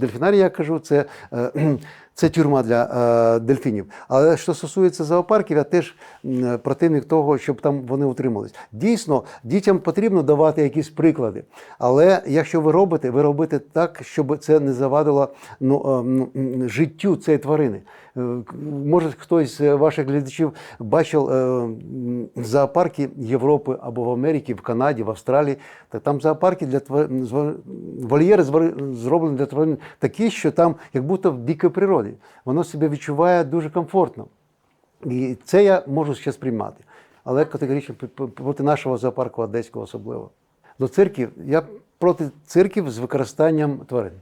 Дельфінарій, я кажу, це, е, це тюрма для е, дельфінів. Але що стосується зоопарків, я теж противник того, щоб там вони утримались. Дійсно, дітям потрібно давати якісь приклади. Але якщо ви робите, ви робите так, щоб це не завадило ну, е, життю цієї тварини. Е, Може, хтось з ваших глядачів бачив е, зоопарки Європи або в Америці, в Канаді, в Австралії. Та там зоопарки для зва- вольєри зроблені для тварин такі, що там як будто в дикій природі. Воно себе відчуває дуже комфортно. І це я можу ще сприймати. Але категорично проти нашого зоопарку одеського особливо. До цирків я проти цирків з використанням тварин.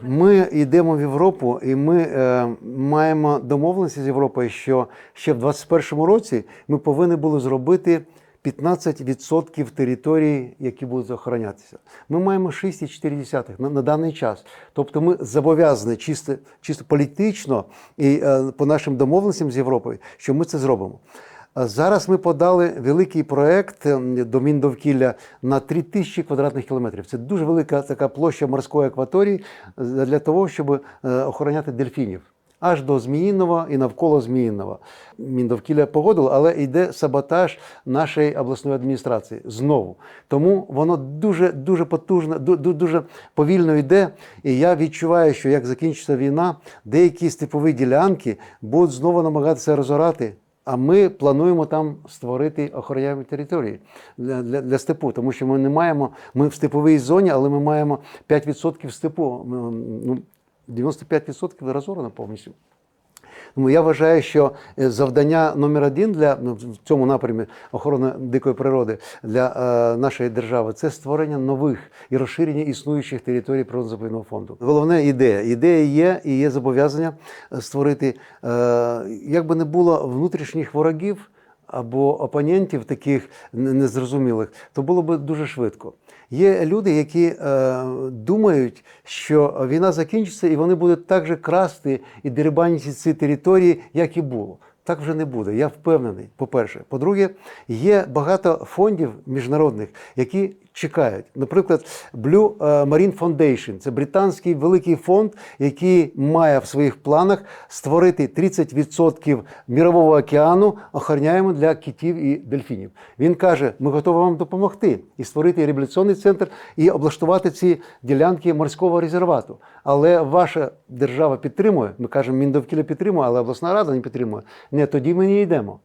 Ми йдемо в Європу, і ми е, маємо домовленості з Європою, що ще в 2021 році ми повинні були зробити 15% території, які будуть охоронятися. Ми маємо 6,4 на, на даний час. Тобто ми зобов'язані чисто, чисто політично і е, по нашим домовленостям з Європою, що ми це зробимо. А Зараз ми подали великий проект ем, до Міндовкілля на 3 тисячі квадратних кілометрів. Це дуже велика така площа морської акваторії е, для того, щоб е, охороняти дельфінів. Аж до Зміїного і навколо Зміїного. Міндовкілля погодило, але йде саботаж нашої обласної адміністрації знову. Тому воно дуже дуже потужно, ду- ду- дуже повільно йде. І я відчуваю, що як закінчиться війна, деякі степові ділянки будуть знову намагатися розорати. А ми плануємо там створити охороняємі території для, для, для степу, тому що ми не маємо. Ми в степовій зоні, але ми маємо 5% степу. Ну, 95% розорано повністю. Тому я вважаю, що е, завдання номер один для ну, в цьому напрямі охорони дикої природи для е, нашої держави це створення нових і розширення існуючих територій природно-заповідного фонду. Головне ідея. Ідея є і є зобов'язання створити, е, як би не було внутрішніх ворогів або опонентів таких незрозумілих, то було б дуже швидко. Є люди, які е, думають, що війна закінчиться, і вони будуть так же красти і дерибанити ці території, як і було. Так вже не буде. Я впевнений. По-перше, по-друге, є багато фондів міжнародних, які чекають. Наприклад, Blue е, Marine Foundation – це британський великий фонд, який має в своїх планах створити 30% мірового океану охороняємо для китів і дельфінів. Він каже: ми готові вам допомогти і створити реабілітаційний центр і облаштувати ці ділянки морського резервату. Але ваша держава підтримує. Ми кажемо, Міндовкілля підтримує, але обласна рада не підтримує. Не тоді ми не йдемо.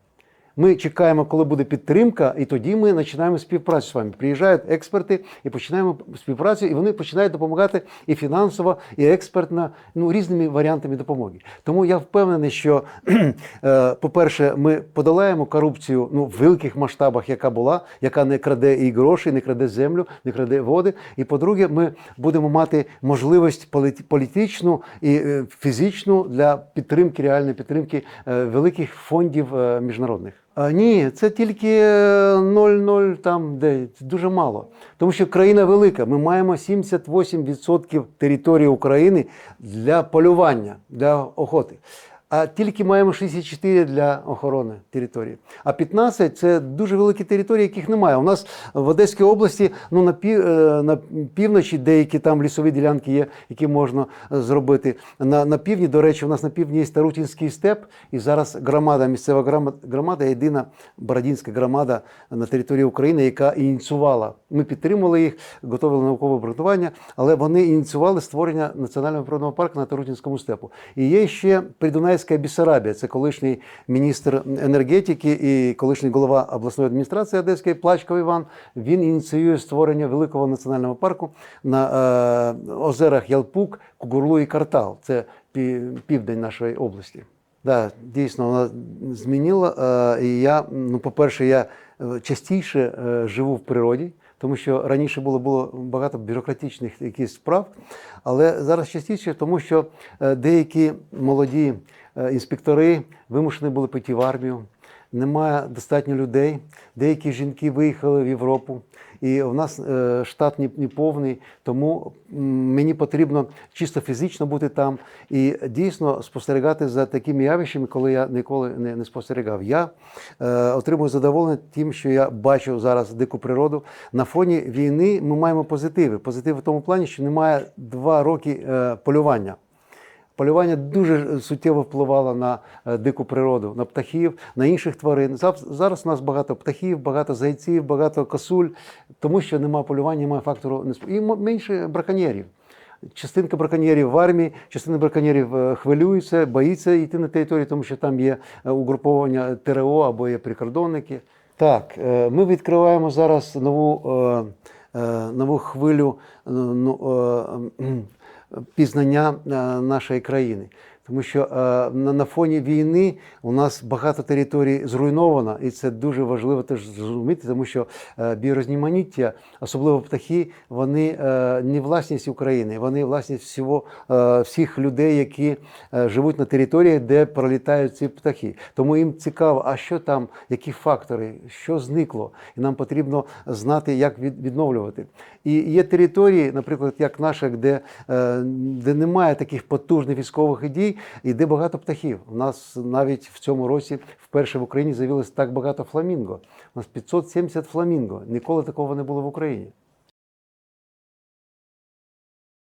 Ми чекаємо, коли буде підтримка, і тоді ми починаємо співпрацю з вами. Приїжджають експерти і починаємо співпрацю, і вони починають допомагати і фінансово, і експертно, ну різними варіантами допомоги. Тому я впевнений, що, е, по-перше, ми подолаємо корупцію ну, в великих масштабах, яка була, яка не краде і гроші, не краде землю, не краде води. І по-друге, ми будемо мати можливість політ- політичну і е, фізичну для підтримки, реальної підтримки е, великих фондів міжнародних. Ні, це тільки е, 0,0 там, де дуже мало. Тому що країна велика. Ми маємо 78% території України для полювання, для охоти. А тільки маємо 64 для охорони території. А 15 це дуже великі території, яких немає. У нас в Одеській області ну, на, пів, е, на півночі деякі там лісові ділянки є, які можна зробити. На, на півдні, до речі, у нас на півдні є Старутінський степ, і зараз громада, місцева грома- громада, єдина Бородінська громада на території України, яка ініціювала. Ми підтримували їх, готували наукове обґрунтування, але вони ініціювали створення національного природного парку на Тарутінському степу. І є ще Придунайська Бісарабія, це колишній міністр енергетики і колишній голова обласної адміністрації Одеської Плачков Іван. Він ініціює створення великого національного парку на е, озерах Ялпук, Кугурлу і Картал. Це південь нашої області. Да, дійсно, вона змінила. Е, і я, ну, по-перше, я е, частіше е, живу в природі, тому що раніше було, було багато бюрократичних якихось справ, але зараз частіше, тому що е, деякі молоді е, інспектори вимушені були піти в армію. Немає достатньо людей. Деякі жінки виїхали в Європу. І у нас е, штат не, повний, тому мені потрібно чисто фізично бути там і дійсно спостерігати за такими явищами, коли я ніколи не, спостерігав. Я е, отримую задоволення тим, що я бачу зараз дику природу. На фоні війни ми маємо позитиви. Позитиви в тому плані, що немає два роки е, полювання. Полювання дуже суттєво впливало на е, дику природу, на птахів, на інших тварин. Зараз у нас багато птахів, багато зайців, багато косуль, тому що немає полювання, немає фактору і менше браконьєрів. Частинка браконьєрів в армії, частина браконьєрів е, хвилюється, боїться йти на територію, тому що там є е, угруповання ТРО або є прикордонники. Так, ми відкриваємо зараз нову, нову хвилю ну, пізнання е, нашої країни. Тому що е, на, фоні війни у нас багато територій зруйновано, і це дуже важливо теж зрозуміти, тому що е, біорозніманіття, особливо птахи, вони е, не власність України, вони власність всього, всіх людей, які живуть на територіях, де пролітають ці птахи. Тому їм цікаво, а що там, які фактори, що зникло, і нам потрібно знати, як від- відновлювати. І є території, наприклад, як наша, де, де немає таких потужних військових дій, і де багато птахів. У нас навіть в цьому році вперше в Україні з'явилось так багато фламінго. У нас 570 фламінго. Ніколи такого не було в Україні.